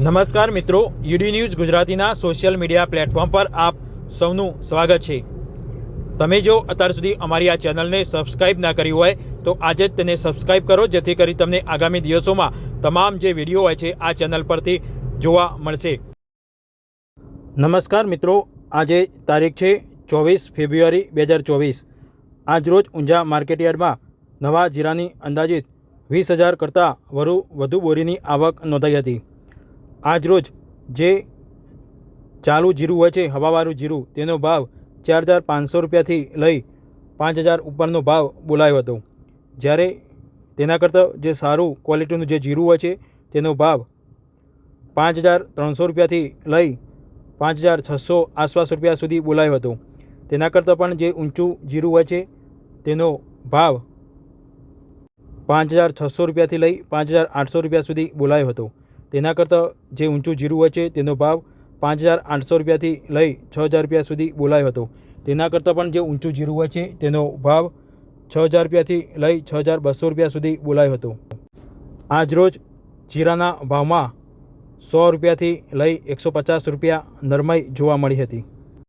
નમસ્કાર મિત્રો UD news ગુજરાતીના સોશિયલ મીડિયા પ્લેટફોર્મ પર આપ સૌનું સ્વાગત છે. તમે જો અત્યાર સુધી અમારી આ ચેનલને સબસ્ક્રાઇબ ના કરી હોય, તો આજે જ તેને સબસ્ક્રાઇબ કરો, જેથી કરી તમને આગામી દિવસોમાં તમામ જે વીડિયો હોય છે, આ ચેનલ પરથી જોવા મળશે. નમસ્કાર મિત્રો, આજે તારીખ છે ચોવીસ ફેબ્રુઆરી બે હજાર ચોવીસ. આજરોજ ઊંઝા માર્કેટયાર્ડમાં નવા જીરાની અંદાજિત વીસ હજાર કરતાં વધુ વધુ બોરીની આવક નોંધાઈ હતી. આજરોજ જે ચાલુ જીરું હોય છે, હવાવાળું જીરું, તેનો ભાવ ચાર હજાર પાંચસો રૂપિયાથી લઈ પાંચ હજાર ઉપરનો ભાવ બોલાયો હતો. જ્યારે તેના કરતાં જે સારું ક્વોલિટીનું જે જીરું હોય છે, તેનો ભાવ પાંચ હજાર ત્રણસો રૂપિયાથી લઈ પાંચ હજાર છસો આસપાસ રૂપિયા સુધી બોલાયો હતો. તેના કરતાં પણ જે ઊંચું જીરું હોય છે, તેનો ભાવ પાંચ હજાર છસો રૂપિયાથી લઈ પાંચ હજાર આઠસો રૂપિયા સુધી બોલાયો હતો. તેના કરતાં જે ઊંચું જીરું હોય છે, તેનો ભાવ પાંચ હજાર આઠસો રૂપિયાથી લઈ છ હજાર રૂપિયા સુધી બોલાયો હતો. તેના કરતાં પણ જે ઊંચું જીરું હોય છે, તેનો ભાવ છ હજાર રૂપિયાથી લઈ છ હજાર બસો રૂપિયા સુધી બોલાયો હતો. આજરોજ જીરાના ભાવમાં સો રૂપિયાથી લઈ એકસો પચાસ રૂપિયા નરમાઈ જોવા મળી હતી.